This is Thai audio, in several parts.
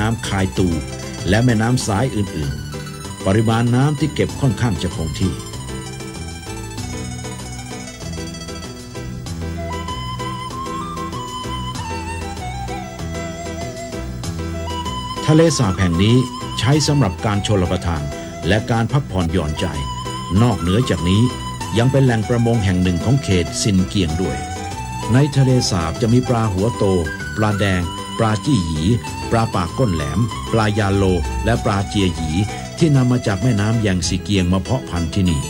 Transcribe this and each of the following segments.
น้ำคายตู และแม่น้ำสายอื่นๆ ปริมาณน้ำที่เก็บค่อนข้างจะคงที่ ทะเลสาบแห่งนี้ใช้สำหรับการชลประทาน และการพักผ่อนหย่อนใจ นอกเหนือจากนี้ยังเป็นแหล่งประมงแห่งหนึ่งของเขตซินเกียงด้วย ในทะเลสาบจะมีปลาหัวโต ปลาแดง ลาจี้หยี ปลาปากก้นแหลม ปลายาโล และปลาเจียหยี ที่นำมาจากแม่น้ำแยงสีเกียงมาเพาะพันธุ์ที่นี่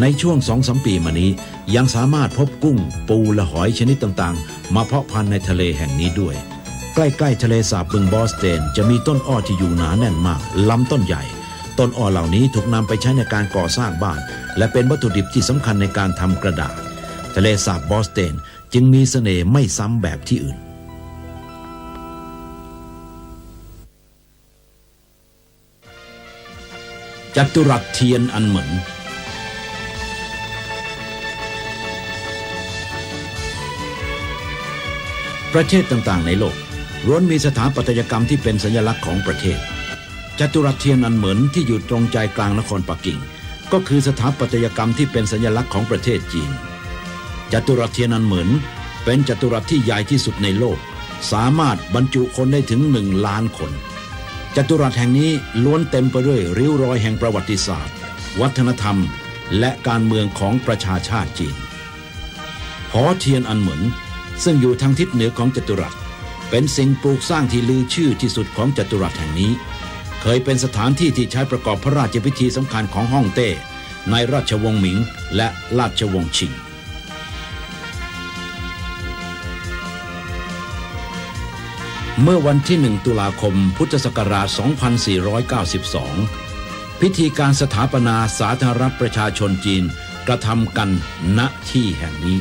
ในช่วงสองสมปีมานี้ยังสามารถพบกุ้ง ปูและหอยชนิดต่างๆ มาเพาะพันธุ์ในทะเลแห่งนี้ด้วย ใกล้ๆทะเลสาบบึงบอสเตน จะมีต้นอ้อที่อยู่หนาแน่นมากลำต้นใหญ่ ต้นอ้อเหล่านี้ถูกนำไปใช้ในการก่อสร้างบ้าน และเป็นวัตถุดิบที่สำคัญในการทำกระดาษ ทะเลสาบบอสเตนจึงมีเสน่ห์ไม่ซ้ำแบบที่อื่น จัตุรัสเทียนอันเหมือนประเทศต่างๆในโลกล้วนมีสถาปัตยกรรมที่เป็นสัญลักษณ์ของประเทศ จัตุรัสเทียนอันเหมือนที่อยู่ตรงใจกลางนครปักกิ่ง ก็คือสถาปัตยกรรมที่เป็นสัญลักษณ์ของประเทศจีน จัตุรัสเทียนอันเหมือนเป็นจัตุรัสที่ใหญ่ที่สุดในโลก สามารถบรรจุคนได้ถึงหนึ่งล้านคน จัตุรัสแห่งนี้ล้วนเต็มไปด้วยริ้วรอยแห่งประวัติศาสตร์ วัฒนธรรม และการเมืองของประชาชาติจีนหอเทียนอันเหมือนซึ่งอยู่ทางทิศเหนือของจัตุรัส เป็นสิ่งปลูกสร้างที่ลือชื่อที่สุดของจัตุรัสแห่งนี้ เคยเป็นสถานที่ที่ใช้ประกอบพระราชพิธีสำคัญของฮ่องเต้ในราชวงศ์หมิงและราชวงศ์ชิง เมื่อวันที่ 1 ตุลาคม พุทธศักราช 2492 พิธีการสถาปนาสาธารณรัฐประชาชนจีนกระทำกันณที่แห่งนี้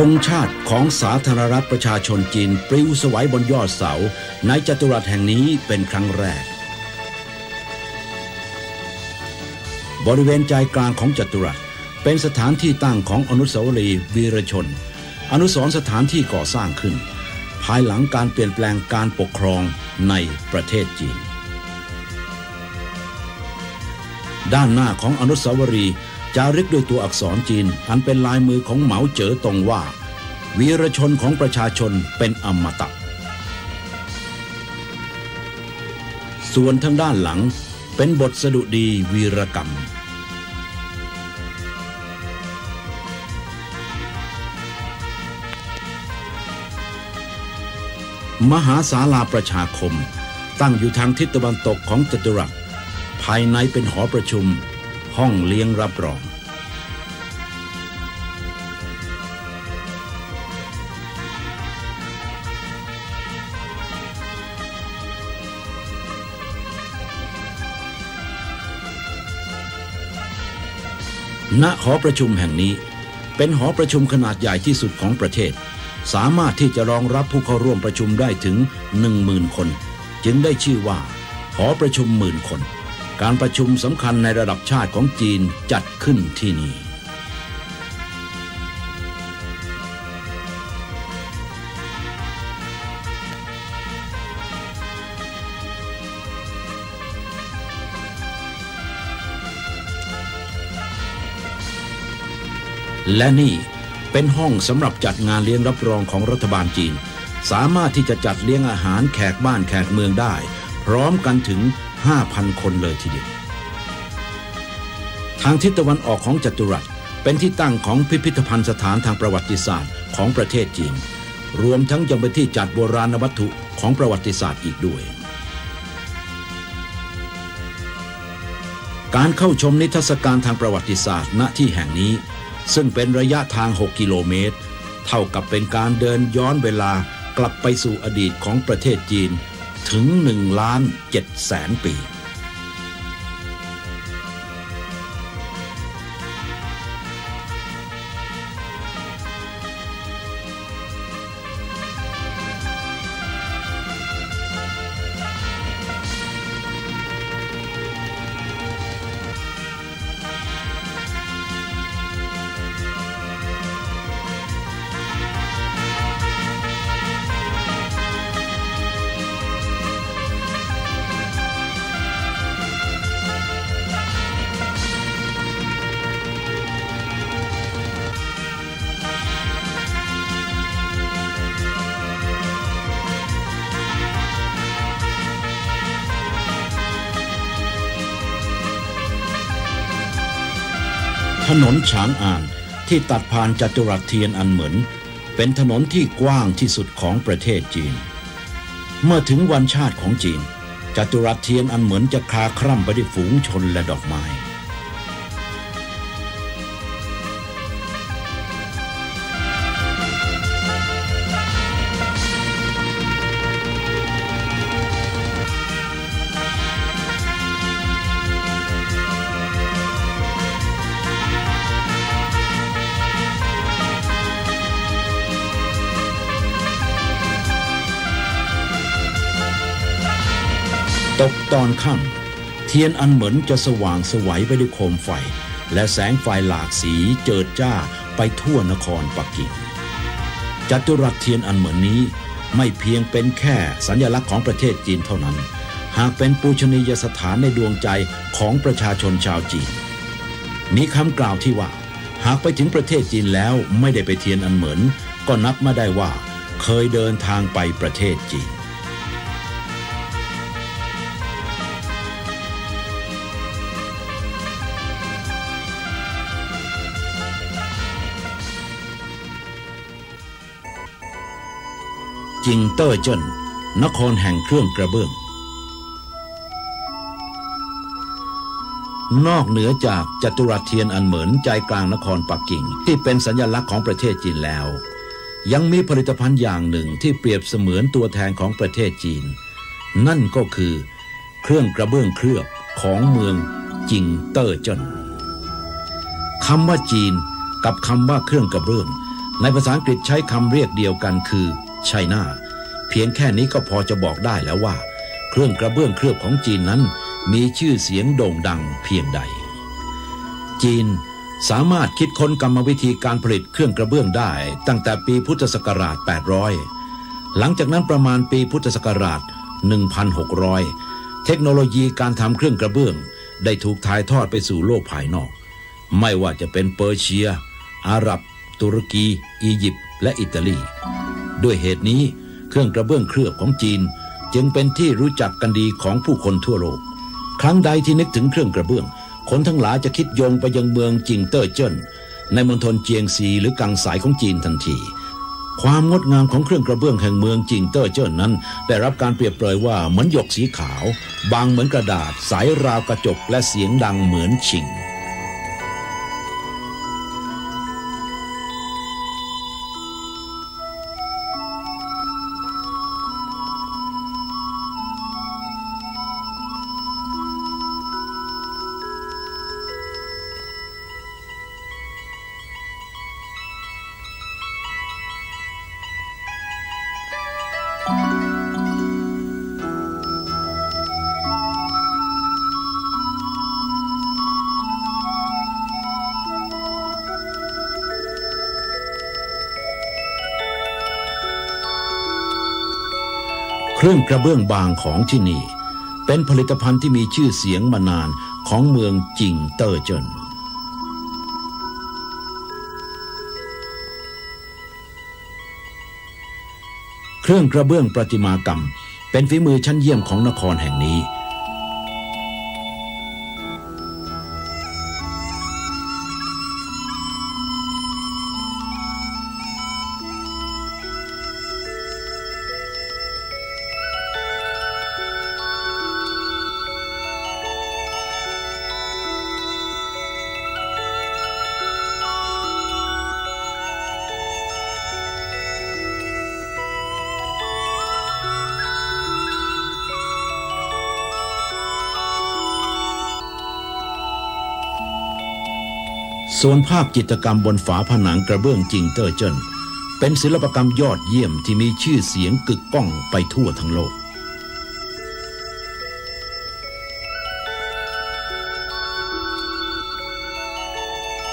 ธงชาติของสาธารณรัฐประชาชนจีนปลิวสวัยบนยอดเสา ในจัตุรัสแห่งนี้เป็นครั้งแรก บริเวณใจกลางของจัตุรัส เป็นสถานที่ตั้งของอนุสาวรีย์วีรชน อนุสรสถานที่ก่อสร้างขึ้น ภายหลังการเปลี่ยนแปลงการปกครองในประเทศจีน ด้านหน้าของอนุสาวรีย์ จารึกด้วยตัวอักษรจีน อันเป็นลายมือของเหมาเจ๋อตงว่า วีรชนของประชาชนเป็นอมตะ ส่วนทางด้านหลังเป็นบทสดุดีวีรกรรม มหาศาลาประชาคม ตั้งอยู่ทางทิศตะวันตกของจัตุรัส ภายในเป็นหอประชุม ห้องเลี้ยงรับรอง ณหอประชุมแห่งนี้ เป็นหอประชุมขนาดใหญ่ที่สุดของประเทศ สามารถที่จะรองรับผู้เข้าร่วมประชุมได้ถึง 10,000 คน จึงได้ชื่อว่า หอประชุมหมื่นคน การประชุมสำคัญในระดับชาติของจีนจัดขึ้นที่นี่ และนี่เป็นห้องสำหรับจัดงานเลี้ยงรับรองของรัฐบาลจีน สามารถที่จะจัดเลี้ยงอาหารแขกบ้านแขกเมืองได้ พร้อมกันถึง 5,000 คนเลยทีเดียว ทางทิศตะวันออกของจัตุรัสเป็นที่ตั้งของพิพิธภัณฑ์สถานทางประวัติศาสตร์ของประเทศจีน รวมทั้งยังเป็นที่จัดโบราณวัตถุของประวัติศาสตร์อีกด้วย การเข้าชมนิทรรศการทางประวัติศาสตร์ณที่แห่งนี้ ซึ่งเป็นระยะทาง 6 กิโลเมตร เท่ากับเป็นการเดินย้อนเวลากลับไปสู่อดีตของประเทศจีน ถึง1ล้าน7แสนปี นนฉางอ่างที่ตัดผ่านจัตุรัสเทียนอันเหมือน เป็นถนนที่กว้างที่สุดของประเทศจีน เมื่อถึงวันชาติของจีนจัตุรัสเทียนอันเหมือนจะคลาคร่ำไปด้วยฝูงชนและดอกไม้ ตอนค่ำเทียนอันเหมือนจะสว่างสวัยไปด้วยโคมไฟ และแสงไฟหลากสีเจิดจ้าไปทั่วนครปักกิ่งจัตุรัสเทียนอันเหมือนนี้ไม่เพียงเป็นแค่สัญลักษณ์ของประเทศจีนเท่านั้น หากเป็นปูชนียสถานในดวงใจของประชาชนชาวจีน มีคำกล่าวที่ว่า หากไปถึงประเทศจีนแล้วไม่ได้ไปเทียนอันเหมือน ก็นับมาได้ว่าเคยเดินทางไปประเทศจีน จิงเตอร์เจิ้นนครแห่งเครื่องกระเบื้อง นอกเหนือจากจัตุรัสเทียนอันเหมือนใจกลางนครปักกิ่ง ที่เป็นสัญลักษณ์ของประเทศจีนแล้ว ยังมีผลิตภัณฑ์อย่างหนึ่งที่เปรียบเสมือนตัวแทนของประเทศจีน นั่นก็คือเครื่องกระเบื้องเคลือบของเมืองจิงเตอร์เจิ้นคำว่าจีนกับคำว่าเครื่องกระเบื้อง ในภาษาอังกฤษใช้คำเรียกเดียวกันคือ ไชน่าเพียงแค่นี้ก็พอจะบอกได้แล้วว่า เครื่องกระเบื้องเคลือบของจีนนั้น มีชื่อเสียงโด่งดังเพียงใด จีนสามารถคิดค้นกรรมวิธีการผลิตเครื่องกระเบื้องได้ ตั้งแต่ปีพุทธศักราช 800 หลังจากนั้นประมาณปีพุทธศักราช 1600 เทคโนโลยีการทำเครื่องกระเบื้อง ได้ถูกถ่ายทอดไปสู่โลกภายนอก ไม่ว่าจะเป็นเปอร์เซีย อาหรับ ตุรกี อียิปต์ และอิตาลี ด้วยเหตุนี้ เครื่องกระเบื้องเคลือบของจีน จึงเป็นที่รู้จักกันดีของผู้คนทั่วโลก ครั้งใดที่นึกถึงเครื่องกระเบื้อง คนทั้งหลายจะคิดโยงไปยังเมืองจิงเตอร์เจิ้นในมณฑลเจียงซีหรือกังสายของจีนทันที ความงดงามของเครื่องกระเบื้องแห่งเมืองจิงเตอร์เจิ้นนั้น ได้รับการเปรียบเปรยว่าเหมือนหยกสีขาว บางเหมือนกระดาษใสราวกระจกและเสียงดังเหมือนชิง รื่องกระเบื้องบางของที่นี่ เป็นผลิตภัณฑ์ที่มีชื่อเสียงมานานของเมืองจิงเตอร์เจินเครื่องกระเบื้องประติมากรรม เป็นฝีมือชั้นเยี่ยมของนครแห่งนี้ ส่วนภาพจิตรกรรมบนฝาผนังกระเบื้องจิงเตอร์เจิ้นเป็นศิลปกรรมยอดเยี่ยมที่มีชื่อเสียงกึกก้องไปทั่วทั้งโลก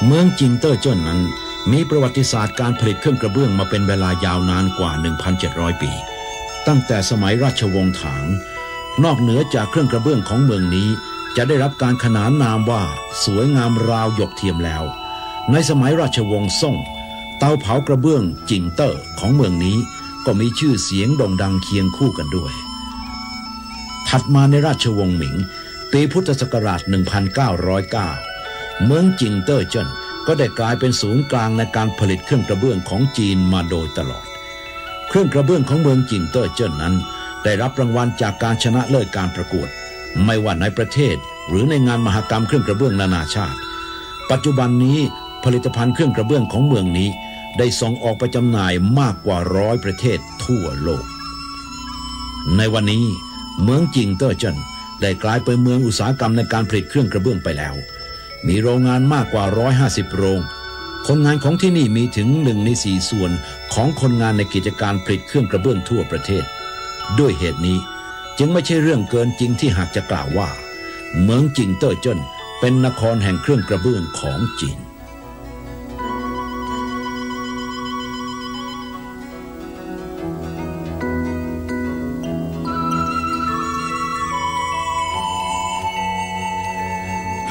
เมืองจิงเตอร์เจิ้นนั้น มีประวัติศาสตร์การผลิตเครื่องกระเบื้องมาเป็นเวลายาวนานกว่า 1,700 ปี ตั้งแต่สมัยราชวงศ์ถาง นอกเหนือจากเครื่องกระเบื้องของเมืองนี้ จะได้รับการขนานนามว่าสวยงามราวหยกเทียมแล้ว ในสมัยราชวงศ์ซ่ง เตาเผากระเบื้องจิงเตอร์ของเมืองนี้ก็มีชื่อเสียงโด่งดังเคียงคู่กันด้วย ถัดมาในราชวงศ์หมิง ปีพุทธศักราช 1909 เมืองจิงเตอร์เจิ้นก็ได้กลายเป็นศูนย์กลางในการผลิตเครื่องกระเบื้องของจีนมาโดยตลอด เครื่องกระเบื้องของเมืองจิงเตอร์เจิ้นนั้น ได้รับรางวัลจากการชนะเลิศการประกวด ไม่ว่าในประเทศหรือในงานมหกรรมเครื่องกระเบื้องนานาชาติ ปัจจุบันนี้ผลิตภัณฑ์เครื่องกระเบื้องของเมืองนี้ ได้ส่งออกไปจำหน่ายมากกว่าร้อยประเทศทั่วโลก ในวันนี้เมืองจิงเตอร์เจินได้กลายเป็นเมืองอุตสาหกรรมในการผลิตเครื่องกระเบื้องไปแล้ว มีโรงงานมากกว่า 150 โรง คนงานของที่นี่มีถึงหนึ่งในสี่ส่วนของคนงานในกิจการผลิตเครื่องกระเบื้องทั่วประเทศ ด้วยเหตุนี้ จึงไม่ใช่เรื่องเกินจริงที่หากจะกล่าวว่า เมืองจิงเตอร์เจิ้นเป็นนครแห่งเครื่องกระเบื้องของจีน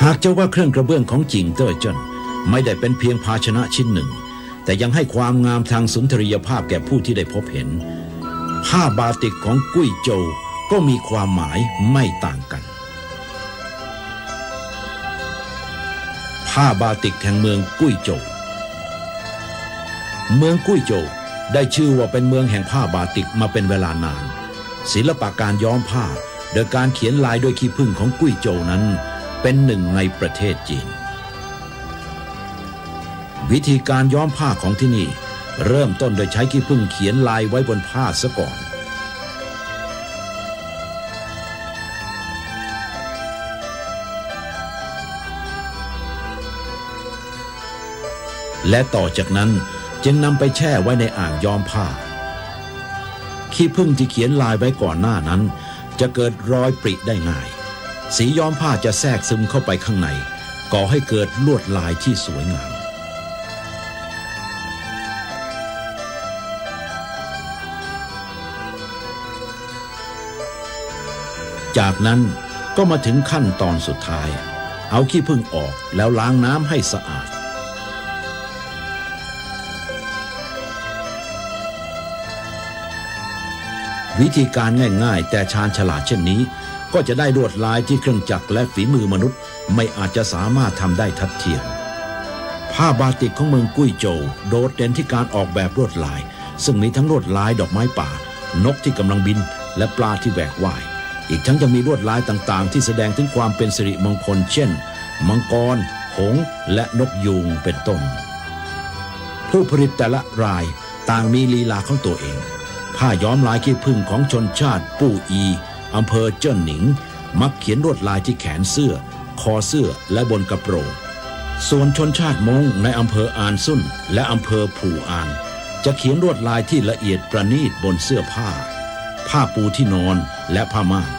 หากจะว่าเครื่องกระเบื้องของจิงเตอร์เจิ้นไม่ได้เป็นเพียงภาชนะชิ้นหนึ่ง แต่ยังให้ความงามทางสุนทรียภาพแก่ผู้ที่ได้พบเห็น ผ้าบาติกของกุ้ยโจว ก็มีความหมายไม่ต่างกัน ผ้าบาติกแห่งเมืองกุ้ยโจวเมืองกุ้ยโจวได้ชื่อว่าเป็นเมืองแห่งผ้าบาติกมาเป็นเวลานาน ศิลปะการย้อมผ้าโดยการเขียนลายด้วยขี้ผึ้งของกุ้ยโจวนั้น เป็นหนึ่งในประเทศจีน วิธีการย้อมผ้าของที่นี่ เริ่มต้นโดยใช้ขี้ผึ้งเขียนลายไว้บนผ้าซะก่อน และต่อจากนั้นจึงนำไปแช่ไว้ในอ่างย้อมผ้า ขี้ผึ้งที่เขียนลายไว้ก่อนหน้านั้น จะเกิดรอยปริได้ง่าย สีย้อมผ้าจะแทรกซึมเข้าไปข้างใน ก่อให้เกิดลวดลายที่สวยงาม จากนั้นก็มาถึงขั้นตอนสุดท้าย เอาขี้ผึ้งออกแล้วล้างน้ำให้สะอาด วิธีการง่ายๆ แต่ชาญฉลาดเช่นนี้ ก็จะได้ลวดลายที่เครื่องจักรและฝีมือมนุษย์ ไม่อาจจะสามารถทำได้ทัดเทียม ผ้าบาติกของเมืองกุ้ยโจวโดดเด่นที่การออกแบบลวดลาย ซึ่งมีทั้งลวดลายดอกไม้ป่า นกที่กำลังบิน และปลาที่แหวกว่าย อีกทั้งจะมีลวดลายต่างๆ ที่แสดงถึงความเป็นสิริมงคล เช่น มังกร หงส์และนกยูงเป็นต้น ผู้ผลิตแต่ละรายต่างมีลีลาของตัวเอง ผ้าย้อมลายขี้ผึ้งของชนชาติ ปู้อีอำเภอเจิ้นหนิง มักเขียนลวดลายที่แขนเสื้อ คอเสื้อและบนกระโปรงส่วนชนชาติมงในอำเภออานซุ่นและอำเภอผู่อาน จะเขียนลวดลายที่ละเอียดประณีตบนเสื้อผ้า ผ้าปูที่นอนและผ้าม่าน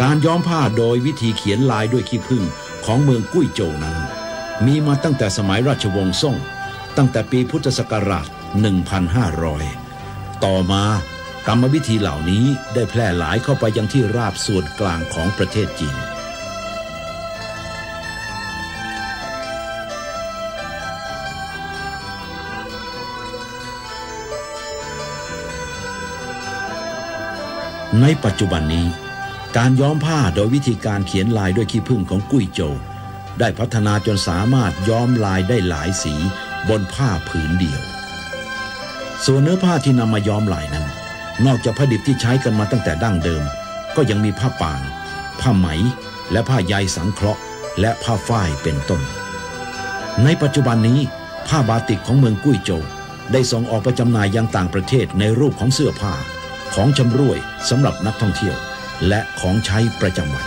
การย้อมผ้าโดยวิธีเขียนลายด้วยขี้ผึ้งของเมืองกุ้ยโจวนั้น มีมาตั้งแต่สมัยราชวงศ์ซ่ง ตั้งแต่ปีพุทธศักราช 1,500 ต่อมากรรมวิธีเหล่านี้ได้แพร่หลายเข้าไปยังที่ราบส่วนกลางของประเทศจีนในปัจจุบันนี้ การย้อมผ้าโดยวิธีการเขียนลายด้วยขี้ผึ้งของกุ้ยโจวได้พัฒนาจนสามารถย้อมลายได้หลายสีบนผ้าผืนเดียว ส่วนเนื้อผ้าที่นำมาย้อมลายนั้น นอกจากผ้าดิบที่ใช้กันมาตั้งแต่ดั้งเดิม ก็ยังมีผ้าป่านผ้าไหม และผ้าใยสังเคราะห์ และผ้าฝ้ายเป็นต้น ในปัจจุบันนี้ ผ้าบาติกของเมืองกุ้ยโจวได้ส่งออกไปจำหน่ายยังต่างประเทศในรูปของเสื้อผ้า ของชำร่วยสำหรับนักท่องเที่ยว และของใช้ประจำวัน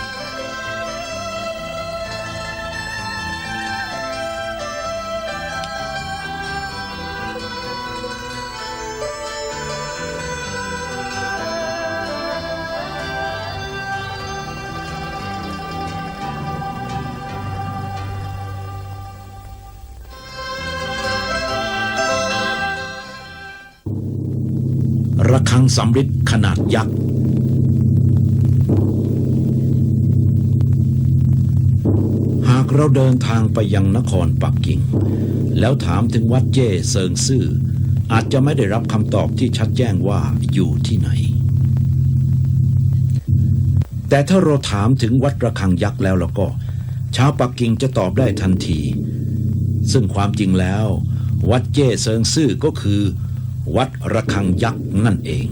สำริดขนาดยักษ์หากเราเดินทางไปยังนครปักกิ่ง แล้วถามถึงวัดเย่เซิงซื่อ อาจจะไม่ได้รับคำตอบที่ชัดแจ้งว่าอยู่ที่ไหน แต่ถ้าเราถามถึงวัดระฆังยักษ์แล้วแล้วก็ชาวปักกิ่งจะตอบได้ทันที ซึ่งความจริงแล้ว วัดเจ้เซิงซื่อก็คือ วัดระฆังยักษ์นั่นเอง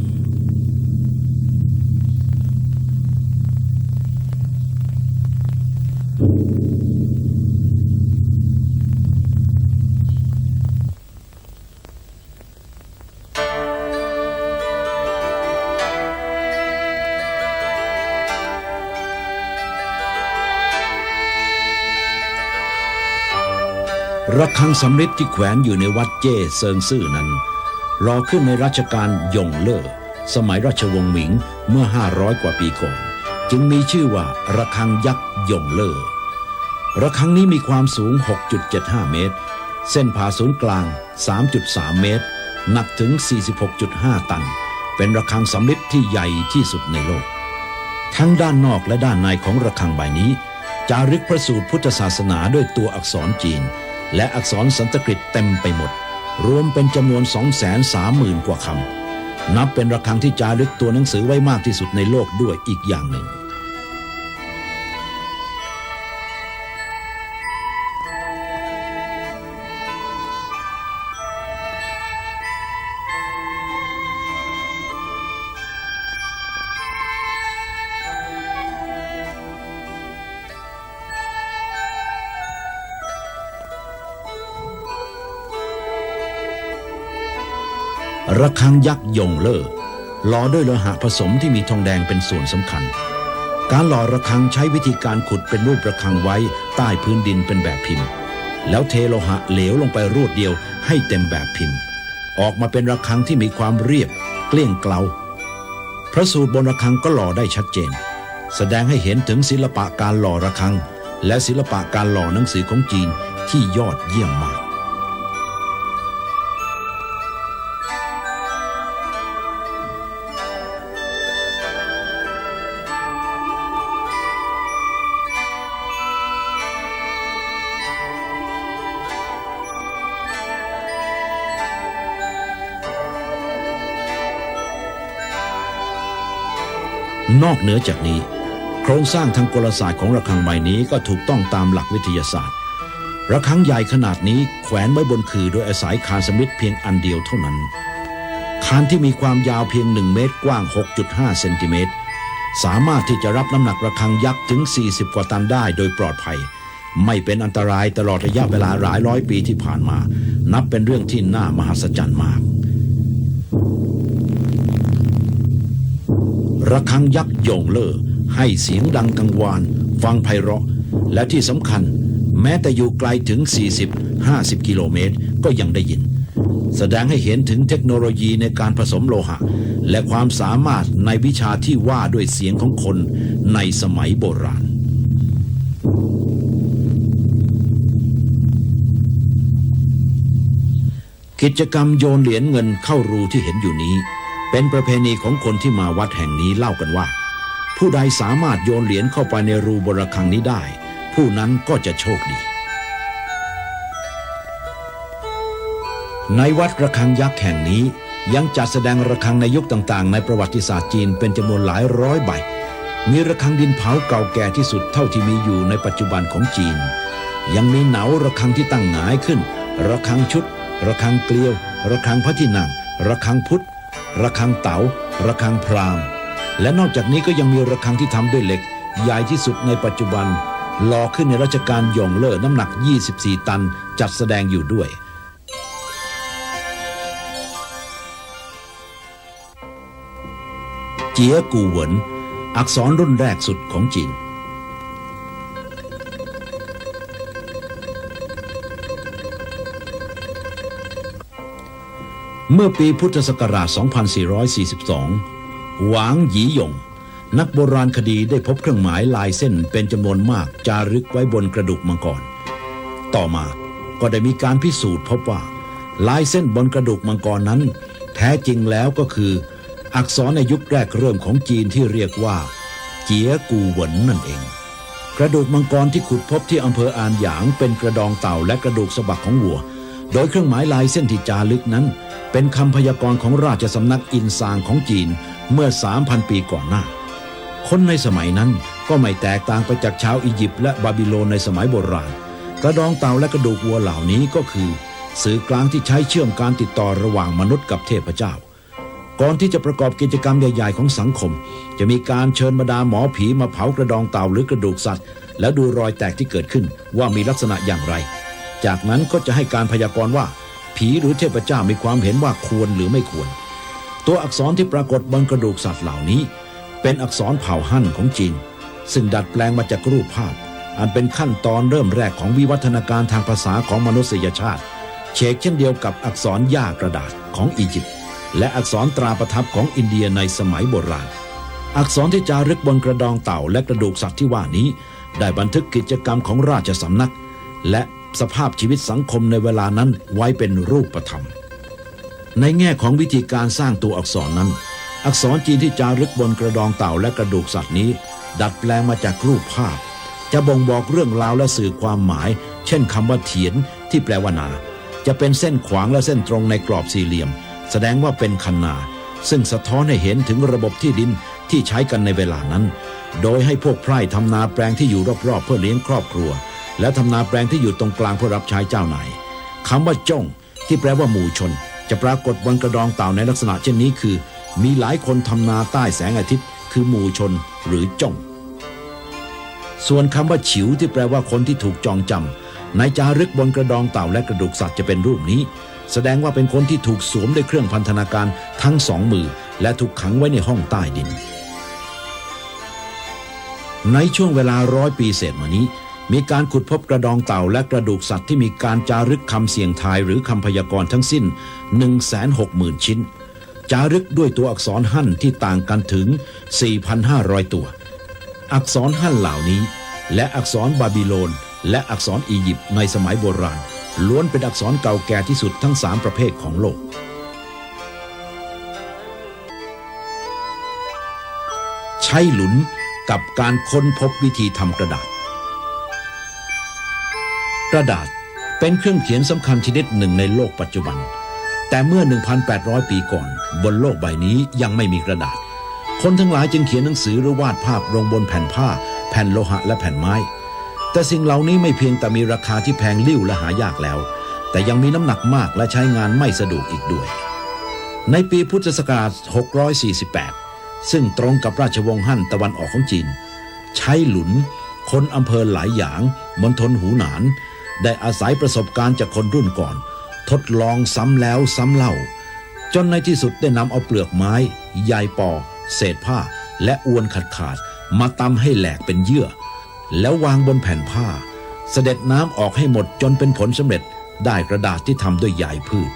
ระฆังสำริดที่แขวนอยู่ในวัดเจ้เซิงซื่อนั้นรอขึ้นในรัชกาลยงเล่อสมัยราชวงศ์หมิงเมื่อ 500 กว่าปีก่อน จึงมีชื่อว่าระฆังยักษ์ยงเล่อระฆังนี้มีความสูง 6.75 เมตร เส้นผ่าศูนย์กลาง 3.3 เมตร หนักถึง 46.5 ตัน เป็นระฆังสำริดที่ใหญ่ที่สุดในโลก ทั้งด้านนอกและด้านในของระฆังใบนี้ จารึกพระสูตรพุทธศาสนาด้วยตัวอักษรจีน และอักษรสันสกฤตเต็มไปหมด รวมเป็นจำนวน 230,000 กว่าคำ นับเป็นระฆังที่จารึกตัวหนังสือไว้มากที่สุดในโลกด้วยอีกอย่างหนึ่ง ระฆังยักษ์ยงเล่อหล่อด้วยโลหะผสมที่มีทองแดงเป็นส่วนสำคัญ การหล่อระฆังใช้วิธีการขุดเป็นรูประฆังไว้ใต้พื้นดินเป็นแบบพิมพ์ แล้วเทโลหะเหลวลงไปรวดเดียวให้เต็มแบบพิมพ์ ออกมาเป็นระฆังที่มีความเรียบ เกลี้ยงเกลาพระสูตรบนระฆังก็หล่อได้ชัดเจน แสดงให้เห็นถึงศิลปะการหล่อระฆัง และศิลปะการหล่อหนังสือของจีนที่ยอดเยี่ยมมาก นอกเหนือจากนี้ โครงสร้างทางกลศาสตร์ของระฆังใบนี้ก็ถูกต้องตามหลักวิทยาศาสตร์ ระฆังใหญ่ขนาดนี้แขวนไว้บนคือโดยอาศัยคานสำริดเพียงอันเดียวเท่านั้น คานที่มีความยาวเพียง 1 เมตรกว้าง 6.5 เซนติเมตร สามารถที่จะรับน้ำหนักระฆังยักษ์ถึง 40 กว่าตันได้โดยปลอดภัย ไม่เป็นอันตรายตลอดระยะเวลาหลายร้อยปีที่ผ่านมา นับเป็นเรื่องที่น่ามหัศจรรย์มาก ระฆังยักษ์โยงเล่อให้เสียงดังกังวาน ฟังไพเราะ และที่สำคัญ แม้แต่อยู่ไกลถึง 40-50 กิโลเมตรก็ยังได้ยิน แสดงให้เห็นถึงเทคโนโลยีในการผสมโลหะ และความสามารถในวิชาที่ว่าด้วยเสียงของคนในสมัยโบราณกิจกรรมโยนเหรียญเงินเข้ารูที่เห็นอยู่นี้ เป็นประเพณีของคนที่มาวัดแห่งนี้เล่ากันว่า ผู้ใดสามารถโยนเหรียญเข้าไปในรูบระฆังนี้ได้ ผู้นั้นก็จะโชคดี ในวัดระฆังยักษ์แห่งนี้ยังจัดแสดงระฆังในยุคต่างๆ ในประวัติศาสตร์จีนเป็นจำนวนหลายร้อยใบ มีระฆังดินเผาเก่าแก่ที่สุดเท่าที่มีอยู่ในปัจจุบันของจีน ยังมีเหนาระฆังที่ตั้งหงายขึ้น ระฆังชุด ระฆังเกลียว ระฆังพระที่นั่งระฆังพุทธ ระฆังเต๋าระฆังพรามและนอกจากนี้ก็ยังมีระฆังที่ทำด้วยเหล็ก ใหญ่ที่สุดในปัจจุบันหล่อขึ้นในรัชกาลหยงเล่อน้ำหนัก 24 ตันจัดแสดงอยู่ด้วย เจียกูเหวินอักษรรุ่นแรกสุดของจีน เมื่อปีพุทธศักราช 2442 หวางหยีหยง นักโบราณคดีได้พบเครื่องหมายลายเส้นเป็นจำนวนมากจารึกไว้บนกระดูกมังกร ต่อมาก็ได้มีการพิสูจน์พบว่า ลายเส้นบนกระดูกมังกรนั้น แท้จริงแล้วก็คือ อักษรในยุคแรกเริ่มของจีนที่เรียกว่า เจียกูเหวินนั่นเอง กระดูกมังกรที่ขุดพบที่อำเภออานหยางเป็นกระดองเต่าและกระดูกสะบักของวัว โดยเครื่องหมายลายเส้นที่จารึกนั้น เป็นคำพยากรณ์ของราชสำนักอินซางของจีนเมื่อ 3,000 ปีก่อนหน้า คนในสมัยนั้นก็ไม่แตกต่างไปจากชาวอียิปต์และบาบิโลนในสมัยโบราณ กระดองเต่าและกระดูกวัวเหล่านี้ก็คือ สื่อกลางที่ใช้เชื่อมการติดต่อระหว่างมนุษย์กับเทพเจ้า ก่อนที่จะประกอบกิจกรรมใหญ่ๆของสังคม จะมีการเชิญบรรดาหมอผีมาเผากระดองเต่าหรือกระดูกสัตว์ แล้วดูรอยแตกที่เกิดขึ้นว่ามีลักษณะอย่างไร จากนั้นก็จะให้การพยากรณ์ว่า ผีหรือเทพเจ้ามีความเห็นว่าควรหรือไม่ควร ตัวอักษรที่ปรากฏบนกระดูกสัตว์เหล่านี้ เป็นอักษรเผ่าฮั่นของจีนซึ่งดัดแปลงมาจากรูปภาพ อันเป็นขั้นตอนเริ่มแรกของวิวัฒนาการทางภาษาของมนุษยชาติ เชกเช่นเดียวกับอักษรย่ากระดาษของอียิปต์และอักษรตราประทับของอินเดียในสมัยโบราณ อักษรที่จารึกบนกระดองเต่าและกระดูกสัตว์ที่ว่านี้ ได้บันทึกกิจกรรมของราชสำนัก และ สภาพชีวิตสังคมในเวลานั้นไว้เป็นรูปธรรม ในแง่ของวิธีการสร้างตัวอักษรนั้น อักษรจีนที่จารึกบนกระดองเต่าและกระดูกสัตว์นี้ ดัดแปลงมาจากรูปภาพ จะบ่งบอกเรื่องราวและสื่อความหมาย เช่นคำว่าเถียนที่แปลว่านา จะเป็นเส้นขวางและเส้นตรงในกรอบสี่เหลี่ยม แสดงว่าเป็นคันนา ซึ่งสะท้อนให้เห็นถึงระบบที่ดินที่ใช้กันในเวลานั้น โดยให้พวกไพร่ทำนาแปลงที่อยู่รอบๆเพื่อเลี้ยงครอบครัว และทำนาแปลงที่อยู่ตรงกลางเพื่อรับใช้เจ้านายคำว่าจ้องที่แปลว่าหมู่ชน จะปรากฏบนกระดองเต่าในลักษณะเช่นนี้คือ มีหลายคนทำนาใต้แสงอาทิตย์ คือหมู่ชนหรือจ้องส่วนคำว่าฉิวที่แปลว่าคนที่ถูกจองจำในจารึกบนกระดองเต่าและกระดูกสัตว์จะเป็นรูปนี้ แสดงว่าเป็นคนที่ถูกสวมด้วยเครื่องพันธนาการทั้งสองมือ และถูกขังไว้ในห้องใต้ดิน ในช่วงเวลาร้อยปีเศษมานี้ มีการขุดพบกระดองเต่าและกระดูกสัตว์ที่มีการจารึกคำเสียงทายหรือคำพยากรณ์ทั้งสิ้น 160,000 ชิ้น จารึกด้วยตัวอักษรหั่นที่ต่างกันถึง 4,500 ตัว อักษรหั่นเหล่านี้ และอักษรบาบิโลน และอักษรอียิปต์ในสมัยโบราณ ล้วนเป็นอักษรเก่าแก่ที่สุดทั้งสามประเภทของโลกใช้หลุนกับการค้นพบวิธีทำกระดาษ กระดาษเป็นเครื่องเขียนสำคัญชนิดหนึ่งในโลกปัจจุบัน แต่เมื่อ 1,800 ปีก่อน บนโลกใบนี้ยังไม่มีกระดาษ คนทั้งหลายจึงเขียนหนังสือหรือวาดภาพลงบนแผ่นผ้า แผ่นโลหะและแผ่นไม้ แต่สิ่งเหล่านี้ไม่เพียงแต่มีราคาที่แพงลิ่วและหายากแล้ว แต่ยังมีน้ำหนักมากและใช้งานไม่สะดวกอีกด้วย ในปีพุทธศักราช 648 ซึ่งตรงกับราชวงศ์ฮั่นตะวันออกของจีน ใช้หลุนคนอำเภอหลายหยางมณฑลหูหนาน ได้อาศัยประสบการณ์จากคนรุ่นก่อน ทดลองซ้ำแล้วซ้ำเล่า จนในที่สุดได้นำเอาเปลือกไม้ ใยปอ เศษผ้า และอวนขาดขาดๆมาตำให้แหลกเป็นเยื่อ แล้ววางบนแผ่นผ้า เสด็จน้ำออกให้หมดจนเป็นผลสำเร็จได้กระดาษที่ทำด้วยใยพืช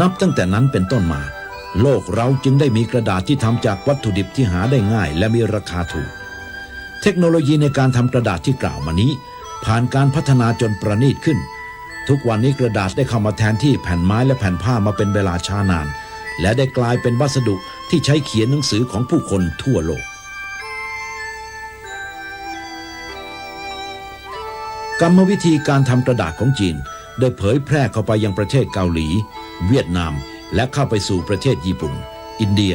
นับตั้งแต่นั้นเป็นต้นมา โลกเราจึงได้มีกระดาษที่ทำจากวัตถุดิบที่หาได้ง่าย และมีราคาถูก เทคโนโลยีในการทำกระดาษที่กล่าวมานี้ ผ่านการพัฒนาจนประณีตขึ้น ทุกวันนี้กระดาษได้เข้ามาแทนที่แผ่นไม้และแผ่นผ้ามาเป็นเวลาช้านาน และได้กลายเป็นวัสดุที่ใช้เขียนหนังสือของผู้คนทั่วโลก กรรมวิธีการทำกระดาษของจีน ได้เผยแพร่เข้าไปยังประเทศเกาหลี เวียดนาม และเข้าไปสู่ประเทศญี่ปุ่น อินเดีย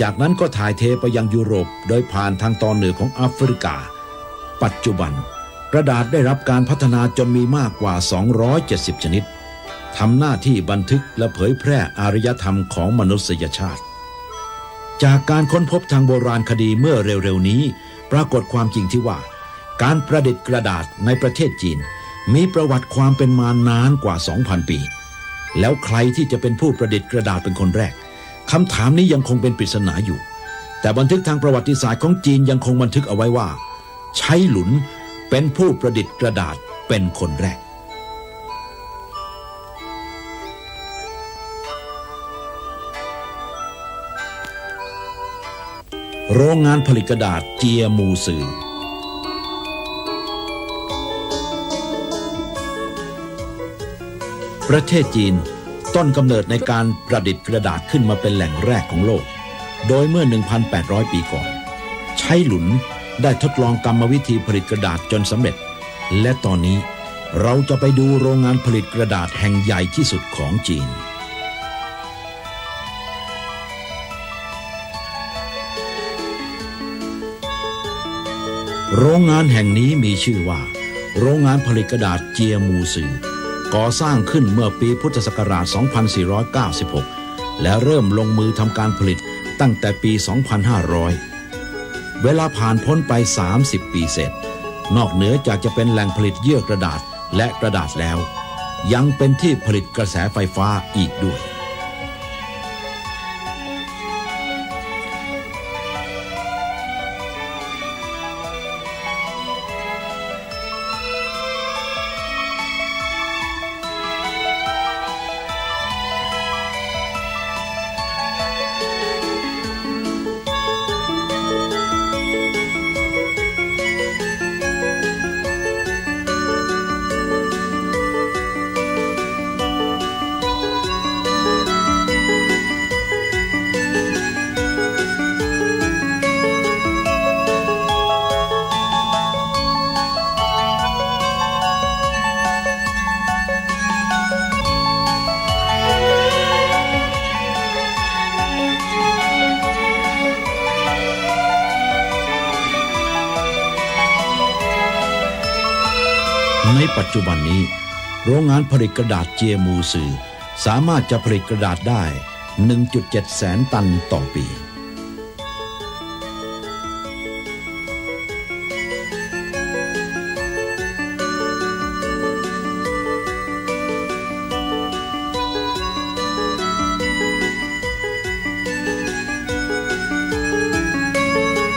จากนั้นก็ถ่ายเทไปยังยุโรปโดยผ่านทางตอนเหนือของแอฟริกา ปัจจุบัน กระดาษได้รับการพัฒนาจนมีมากกว่า 270 ชนิดทำหน้าที่บันทึกและเผยแพร่อารยธรรมของมนุษยชาติ จากการค้นพบทางโบราณคดีเมื่อเร็วๆนี้ ปรากฏความจริงที่ว่า การประดิษฐ์กระดาษในประเทศจีน มีประวัติความเป็นมานานกว่า 2,000 ปี แล้วใครที่จะเป็นผู้ประดิษฐ์กระดาษเป็นคนแรก คำถามนี้ยังคงเป็นปริศนาอยู่ แต่บันทึกทางประวัติศาสตร์ของจีนยังคงบันทึกเอาไว้ว่า ใช้หลุนเป็นผู้ประดิษฐ์กระดาษเป็นคนแรก โรงงานผลิตกระดาษเจียมูซือประเทศจีน ต้นกำเนิดในการประดิษฐ์กระดาษขึ้นมาเป็นแหล่งแรกของโลก โดยเมื่อ 1,800 ปีก่อน ใช้หลุนได้ทดลองกรรมวิธีผลิตกระดาษจนสำเร็จ และตอนนี้เราจะไปดูโรงงานผลิตกระดาษแห่งใหญ่ที่สุดของจีน โรงงานแห่งนี้มีชื่อว่า โรงงานผลิตกระดาษเจียมูซือ ก่อสร้างขึ้นเมื่อปีพุทธศักราช 2496 และเริ่มลงมือทำการผลิตตั้งแต่ปี 2500 เวลาผ่านพ้นไป 30 ปีเสร็จ นอกเหนือจากจะเป็นแหล่งผลิตเยื่อกระดาษและกระดาษแล้ว ยังเป็นที่ผลิตกระแสไฟฟ้าอีกด้วย โรงงานผลิตกระดาษเจมูซือสามารถจะผลิตกระดาษได้ 1.7 แสนตันต่อปี